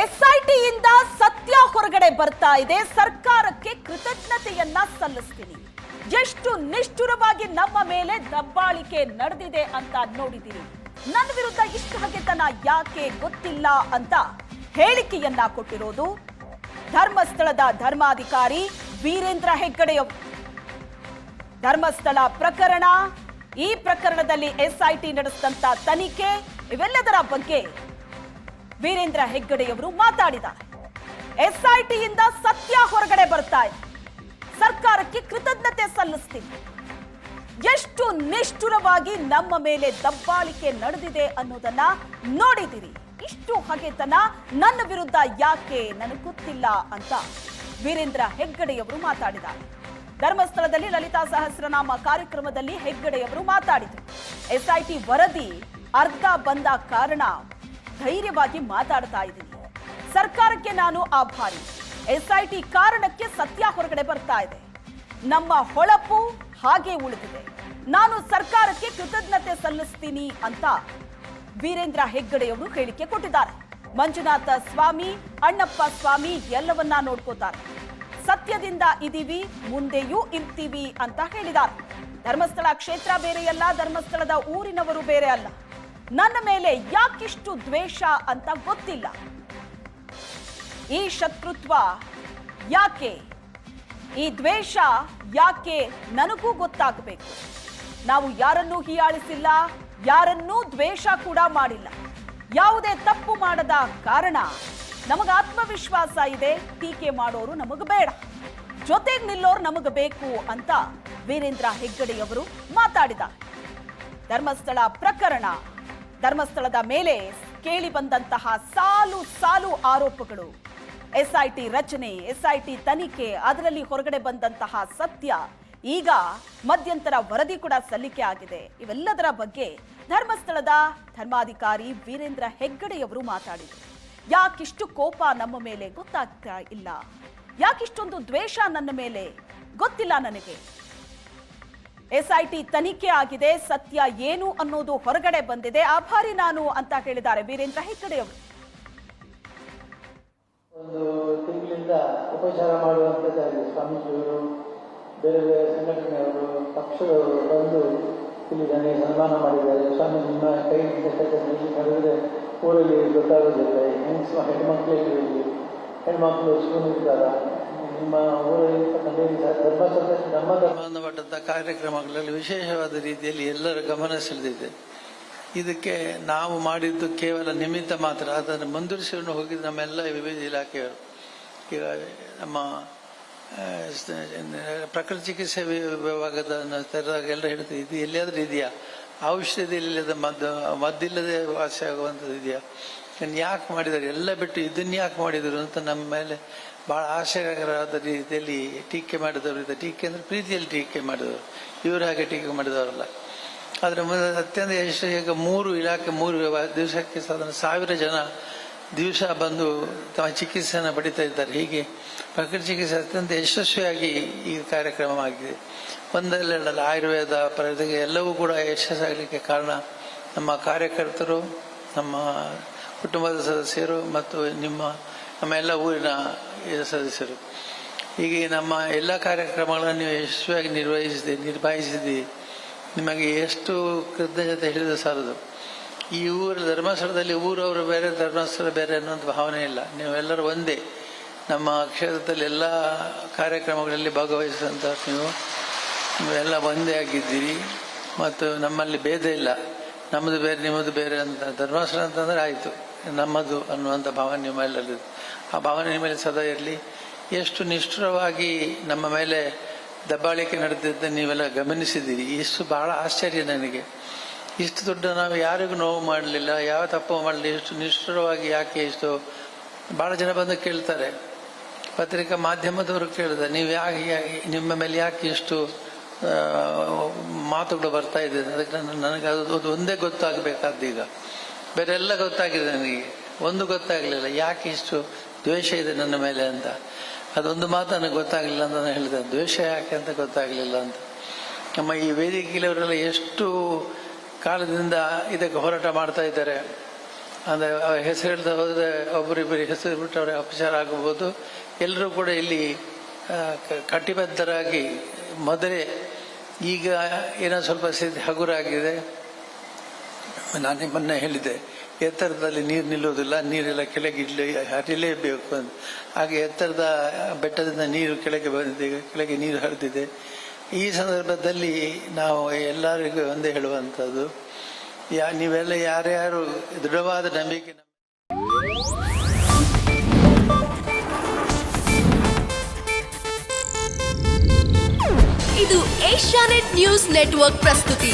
ಎಸ್ಐಟಿಯಿಂದ ಸತ್ಯ ಹೊರಗಡೆ ಬರ್ತಾ ಇದೆ. ಸರ್ಕಾರಕ್ಕೆ ಕೃತಜ್ಞತೆಯನ್ನ ಸಲ್ಲಿಸ್ತೀನಿ. ಎಷ್ಟು ನಿಷ್ಠುರವಾಗಿ ನಮ್ಮ ಮೇಲೆ ದಬ್ಬಾಳಿಕೆ ನಡೆದಿದೆ ಅಂತ ನೋಡಿದಿರಿ. ನನ್ನ ವಿರುದ್ಧ ಇಷ್ಟು ಹಗೆತನ ಯಾಕೆ ಗೊತ್ತಿಲ್ಲ ಅಂತ ಹೇಳಿಕೆಯನ್ನ ಕೊಟ್ಟಿರೋದು ಧರ್ಮಸ್ಥಳದ ಧರ್ಮಾಧಿಕಾರಿ ವೀರೇಂದ್ರ ಹೆಗ್ಗಡೆಯವರು. ಧರ್ಮಸ್ಥಳ ಪ್ರಕರಣ, ಈ ಪ್ರಕರಣದಲ್ಲಿ ಎಸ್ಐಟಿ ನಡೆಸಿದಂತ ತನಿಖೆ, ಇವೆಲ್ಲದರ ಬಗ್ಗೆ ವೀರೇಂದ್ರ ಹೆಗ್ಗಡೆಯವರು ಮಾತಾಡಿದ್ದಾರೆ. ಎಸ್ಐಟಿಯಿಂದ ಸತ್ಯ ಹೊರಗಡೆ ಬರ್ತಾ ಇದೆ. ಸರ್ಕಾರಕ್ಕೆ ಕೃತಜ್ಞತೆ ಸಲ್ಲಿಸ್ತೀನಿ ಎಷ್ಟು ನಿಷ್ಠುರವಾಗಿ ನಮ್ಮ ಮೇಲೆ ದಬ್ಬಾಳಿಕೆ ನಡೆದಿದೆ ಅನ್ನೋದನ್ನ ನೋಡಿದಿರಿ ಇಷ್ಟು ಹಗೆತನ ನನ್ನ ವಿರುದ್ಧ ಯಾಕೆ ನನಗೆ ಗೊತ್ತಿಲ್ಲ ಅಂತ ವೀರೇಂದ್ರ ಹೆಗ್ಗಡೆಯವರು ಮಾತಾಡಿದ್ದಾರೆ. ಧರ್ಮಸ್ಥಳದಲ್ಲಿ ಲಲಿತಾ ಸಹಸ್ರನಾಮ ಕಾರ್ಯಕ್ರಮದಲ್ಲಿ ಹೆಗ್ಗಡೆಯವರು ಮಾತಾಡಿದರು. ಎಸ್ಐಟಿ ವರದಿ ಅರ್ಧ ಬಂದ ಕಾರಣ ಧೈರ್ಯವಾಗಿ ಮಾತಾಡ್ತಾ ಇದ್ದೀನಿ. ಸರ್ಕಾರಕ್ಕೆ ನಾನು ಆಭಾರಿ. ಎಸ್ಐಟಿ ಕಾರಣಕ್ಕೆ ಸತ್ಯ ಹೊರಗಡೆ ಬರ್ತಾ ಇದೆ. ನಮ್ಮ ಹೊಳಪು ಹಾಗೆ ಉಳಿದಿದೆ. ನಾನು ಸರ್ಕಾರಕ್ಕೆ ಕೃತಜ್ಞತೆ ಸಲ್ಲಿಸ್ತೀನಿ ಅಂತ ವೀರೇಂದ್ರ ಹೆಗ್ಗಡೆಯವರು ಹೇಳಿಕೆ ಕೊಟ್ಟಿದ್ದಾರೆ. ಮಂಜುನಾಥ ಸ್ವಾಮಿ, ಅಣ್ಣಪ್ಪ ಸ್ವಾಮಿ ಎಲ್ಲವನ್ನ ನೋಡ್ಕೋತಾರೆ. ಸತ್ಯದಿಂದ ಇದೀವಿ, ಮುಂದೆಯೂ ಇರ್ತೀವಿ ಅಂತ ಹೇಳಿದ್ದಾರೆ. ಧರ್ಮಸ್ಥಳ ಕ್ಷೇತ್ರ ಬೇರೆಯಲ್ಲ, ಧರ್ಮಸ್ಥಳದ ಊರಿನವರು ಬೇರೆ ಅಲ್ಲ. ನನ್ನ ಮೇಲೆ ಯಾಕಿಷ್ಟು ದ್ವೇಷ ಅಂತ ಗೊತ್ತಿಲ್ಲ. ಈ ಶತ್ರುತ್ವ ಯಾಕೆ? ಈ ದ್ವೇಷ ಯಾಕೆ ನನಗೂ ಗೊತ್ತಾಗಬೇಕು? ನಾವು ಯಾರನ್ನೂ ಹೀಯಾಳಿಸಿಲ್ಲ, ಯಾರನ್ನೂ ದ್ವೇಷ ಕೂಡ ಮಾಡಿಲ್ಲ. ಯಾವುದೇ ತಪ್ಪು ಮಾಡದ ಕಾರಣ ನಮಗೆ ಆತ್ಮವಿಶ್ವಾಸ ಇದೆ, ಟೀಕೆ ಮಾಡೋರು ನಮಗೆ ಬೇಡ. ಜೊತೆಗೆ ನಿಲ್ಲೋರು ನಮಗೆ ಬೇಕು ಅಂತ ವೀರೇಂದ್ರ ಹೆಗ್ಗಡೆಯವರು ಮಾತಾಡಿದ ಧರ್ಮಸ್ಥಳ ಪ್ರಕರಣ. ಧರ್ಮಸ್ಥಳದ ಮೇಲೆ ಕೇಳಿ ಬಂದಂತಹ ಸಾಲು ಸಾಲು ಆರೋಪಗಳು. ಎಸ್ಐಟಿ ರಚನೆ, ಎಸ್ಐಟಿ ತನಿಖೆ, ಅದರಲ್ಲಿ ಹೊರಗಡೆ ಬಂದಂತಹ ಸತ್ಯ ಈಗ ಮಧ್ಯಂತರ ವರದಿ ಕೂಡ ಸಲ್ಲಿಕೆ ಆಗಿದೆ. ಇವೆಲ್ಲದರ ಬಗ್ಗೆ ಧರ್ಮಸ್ಥಳದ ಧರ್ಮಾಧಿಕಾರಿ ವೀರೇಂದ್ರ ಹೆಗ್ಗಡೆಯವರು ಮಾತಾಡಿದರು. ಯಾಕಿಷ್ಟು ಕೋಪ ನಮ್ಮ ಮೇಲೆ ಗೊತ್ತಾಗ್ತಾ ಇಲ್ಲ? ಯಾಕಿಷ್ಟೊಂದು ದ್ವೇಷ ನನ್ನ ಮೇಲೆ ಗೊತ್ತಿಲ್ಲ ನನಗೆ? ಎಸ್ಐಟಿ ತನಿಖೆ ಆಗಿದೆ, ಸತ್ಯ ಏನು ಅನ್ನೋದು ಹೊರಗಡೆ ಬಂದಿದೆ. ಆಭಾರಿ ನಾನು ಅಂತ ಹೇಳಿದ್ದಾರೆ ವೀರೇಂದ್ರ ಹೆಗ್ಗಡೆಯವರು. ಒಂದು ತಿಂಗಳಿಂದ ಉಪಚಾರ ಮಾಡುವಂಥದ್ದಾಗಲಿ ಸ್ವಾಮೀಜಿಯವರು, ಬೇರೆ ಬೇರೆ ಸಂಘಟನೆಯವರು, ಪಕ್ಷದವರು ಬಂದು ಇಲ್ಲಿ ನನಗೆ ಸನ್ಮಾನ ಮಾಡಿದ್ದಾರೆ. ಸ್ವಾಮಿ ನಿಮ್ಮ ಕೈಯಿಂದ ನೀಡಿ ನಡೆದರೆ ಊರಲ್ಲಿ ಗೊತ್ತಾಗೋದಿಲ್ಲ. ಹೆಂಗ್ಸ್ ಹೆಣ್ಮಕ್ಳಿಗೆ ಹೆಣ್ಮಕ್ಳು ಸ್ಕೂಲ್ ಇರ್ತಾರ? ಧರ್ಮ ಸಂಬಂಧಪಟ್ಟಂಥ ಕಾರ್ಯಕ್ರಮಗಳಲ್ಲಿ ವಿಶೇಷವಾದ ರೀತಿಯಲ್ಲಿ ಎಲ್ಲರ ಗಮನ ಸೆಳೆದಿದೆ. ಇದಕ್ಕೆ ನಾವು ಮಾಡಿದ್ದು ಕೇವಲ ನಿಮಿತ್ತ ಮಾತ್ರ. ಅದನ್ನು ಮುಂದುವರಿಸಿಕೊಂಡು ಹೋಗಿದ್ದು ನಮ್ಮೆಲ್ಲ ವಿವಿಧ ಇಲಾಖೆಯವರು. ಈಗ ನಮ್ಮ ಪ್ರಕೃತಿ ಚಿಕಿತ್ಸೆ ವಿಭಾಗದ ತೆರೆದಾಗ ಎಲ್ಲ ಹೇಳ್ತೀವಿ. ಇದು ಎಲ್ಲಿಯಾದ್ರೂ ಇದೆಯಾ? ಔಷಧಿ ಇಲ್ಲದ ಮದ್ದು, ಮದ್ದಿಲ್ಲದೆ ವಾಸಿ ಆಗುವಂಥದ್ದು ಇದೆಯಾ? ಇದನ್ನು ಯಾಕೆ ಮಾಡಿದ್ದಾರೆ? ಎಲ್ಲ ಬಿಟ್ಟು ಇದನ್ನ ಯಾಕೆ ಮಾಡಿದರು ಅಂತ ನಮ್ಮ ಮೇಲೆ ಬಹಳ ಆಶ್ಚರ್ಯಕರವಾದ ರೀತಿಯಲ್ಲಿ ಟೀಕೆ ಮಾಡಿದವರು ಇದೆ ಟೀಕೆ ಅಂದರೆ ಪ್ರೀತಿಯಲ್ಲಿ ಟೀಕೆ ಮಾಡಿದವರು. ಇವರು ಹಾಗೆ ಟೀಕೆ ಮಾಡಿದವರಲ್ಲ. ಅದರ ಮುಂದೆ ಅತ್ಯಂತ ಯಶಸ್ವಿ ಈಗ ಮೂರು ಇಲಾಖೆ, ಮೂರು ದಿವಸಕ್ಕೆ ಸಾಧಾರಣ ಸಾವಿರ ಜನ ದಿವಸ ಬಂದು ತಮ್ಮ ಚಿಕಿತ್ಸೆಯನ್ನು ಪಡಿತಾ ಇದ್ದಾರೆ. ಹೀಗೆ ಪ್ರಕೃತಿ ಚಿಕಿತ್ಸೆ ಅತ್ಯಂತ ಯಶಸ್ವಿಯಾಗಿ ಈ ಕಾರ್ಯಕ್ರಮ ಆಗಿದೆ ಒಂದೆರಡಲ್ಲ ಆಯುರ್ವೇದ ಪ್ರಗತಿಗೆ ಎಲ್ಲವೂ ಕೂಡ ಯಶಸ್ಸಾಗಲಿಕ್ಕೆ ಕಾರಣ ನಮ್ಮ ಕಾರ್ಯಕರ್ತರು, ನಮ್ಮ ಕುಟುಂಬದ ಸದಸ್ಯರು ಮತ್ತು ನಿಮ್ಮ ನಮ್ಮ ಎಲ್ಲ ಊರಿನ ಸದಸ್ಯರು. ಹೀಗೆ ನಮ್ಮ ಎಲ್ಲ ಕಾರ್ಯಕ್ರಮಗಳನ್ನು ನೀವು ಯಶಸ್ವಿಯಾಗಿ ನಿರ್ವಹಿಸಿದೆ ನಿರ್ವಹಿಸಿದೆ ನಿಮಗೆ ಎಷ್ಟು ಕೃತಜ್ಞತೆ ಹೇಳಿದ ಸಾಲದು. ಈ ಊರ ಧರ್ಮಸ್ಥಳದಲ್ಲಿ ಊರವರು ಬೇರೆ, ಧರ್ಮಸ್ಥಳ ಬೇರೆ ಅನ್ನೋಂಥ ಭಾವನೆ ಇಲ್ಲ. ನೀವೆಲ್ಲರೂ ಒಂದೇ. ನಮ್ಮ ಕ್ಷೇತ್ರದಲ್ಲಿ ಎಲ್ಲ ಕಾರ್ಯಕ್ರಮಗಳಲ್ಲಿ ಭಾಗವಹಿಸಿದಂಥ ನೀವು, ನೀವೆಲ್ಲ ಒಂದೇ ಆಗಿದ್ದೀರಿ. ಮತ್ತು ನಮ್ಮಲ್ಲಿ ಭೇದ ಇಲ್ಲ. ನಮ್ಮದು ಬೇರೆ, ನಿಮ್ಮದು ಬೇರೆ ಅಂತ. ಧರ್ಮಸ್ಥಳ ಅಂತಂದ್ರೆ ಆಯಿತು. ನಮ್ಮದು ಅನ್ನುವಂಥ ಭಾವನೆ ನಿಮ್ಮಲ್ಲಿ ಆ ಭಾವನೆ ನಿಮ್ಮಲ್ಲಿ ಸದಾ ಇರಲಿ. ಎಷ್ಟು ನಿಷ್ಠುರವಾಗಿ ನಮ್ಮ ಮೇಲೆ ದಬ್ಬಾಳಿಕೆ ನಡೆದಿದ್ದ ನೀವೆಲ್ಲ ಗಮನಿಸಿದ್ದೀರಿ. ಇಷ್ಟು ಬಹಳ ಆಶ್ಚರ್ಯ ನನಗೆ. ಇಷ್ಟು ದೊಡ್ಡ ನಾವು ಯಾರಿಗೂ ನೋವು ಮಾಡಲಿಲ್ಲ, ಯಾವ ತಪ್ಪು ಮಾಡಲಿ ಇಷ್ಟು ನಿಷ್ಠುರವಾಗಿ ಯಾಕೆ ಇಷ್ಟು? ಬಹಳ ಜನ ಬಂದು ಕೇಳ್ತಾರೆ. ಪತ್ರಿಕಾ ಮಾಧ್ಯಮದವರು ಕೇಳಿದ ನೀವು ಯಾಕೆ ನಿಮ್ಮ ಮೇಲೆ ಯಾಕೆ ಇಷ್ಟು ಮಾತುಗಳು ಬರ್ತಾ ಇದೆ? ಅದಕ್ಕೆ ನನಗೆ ಅದು ಅದು ಒಂದೇ ಗೊತ್ತಾಗಬೇಕಾದ್ದು ಈಗ. ಬೇರೆ ಎಲ್ಲ ಗೊತ್ತಾಗಿದೆ ನನಗೆ. ಒಂದು ಗೊತ್ತಾಗಲಿಲ್ಲ. ಯಾಕೆ ಇಷ್ಟು ದ್ವೇಷ ಇದೆ ನನ್ನ ಮೇಲೆ ಅಂತ. ಅದೊಂದು ಮಾತು ನನಗೆ ಗೊತ್ತಾಗಲಿಲ್ಲ ಅಂತ ನಾನು ಹೇಳಿದೆ. ದ್ವೇಷ ಯಾಕೆ ಅಂತ ಗೊತ್ತಾಗಲಿಲ್ಲ ಅಂತ. ನಮ್ಮ ಈ ವೇದಿಕೆಯವರೆಲ್ಲ ಎಷ್ಟು ಕಾಲದಿಂದ ಇದಕ್ಕೆ ಹೋರಾಟ ಮಾಡ್ತಾ ಇದ್ದಾರೆ. ಅಂದರೆ ಹೆಸರು ಹೇಳ್ತಾ ಹೋದರೆ ಒಬ್ಬರಿಬ್ಬರಿಗೆ ಹೆಸರು ಬಿಟ್ಟು ಅವರಿಗೆ ಅಪಚಾರ ಆಗಬಹುದು. ಎಲ್ಲರೂ ಕೂಡ ಇಲ್ಲಿ ಕಟಿಬದ್ಧರಾಗಿ ಮೊದಲೇ ಈಗ ಏನೋ ಸ್ವಲ್ಪ ಸ್ಥಿತಿ ಹಗುರಾಗಿದೆ. ನಾನು ಮೊನ್ನೆ ಹೇಳಿದೆ ಎತ್ತರದಲ್ಲಿ ನೀರು ನಿಲ್ಲುವುದಿಲ್ಲ, ನೀರೆಲ್ಲ ಕೆಳಗೆ ಇಡ್ಲಿ, ಹರಿಲೇಬೇಕು ಅಂತ. ಹಾಗೆ ಎತ್ತರದ ಬೆಟ್ಟದಿಂದ ನೀರು ಕೆಳಗೆ ಬಂದಿದೆ, ಕೆಳಗೆ ನೀರು ಹರಿದಿದೆ. ಈ ಸಂದರ್ಭದಲ್ಲಿ ನಾವು ಎಲ್ಲರಿಗೂ ಒಂದೇ ಹೇಳುವಂಥದ್ದು, ಯಾ, ನೀವೆಲ್ಲ ಯಾರ್ಯಾರು ದೃಢವಾದ ನಂಬಿಕೆ ಇದು ಏಷ್ಯಾನೆಟ್ ನ್ಯೂಸ್ ನೆಟ್ವರ್ಕ್ ಪ್ರಸ್ತುತಿ.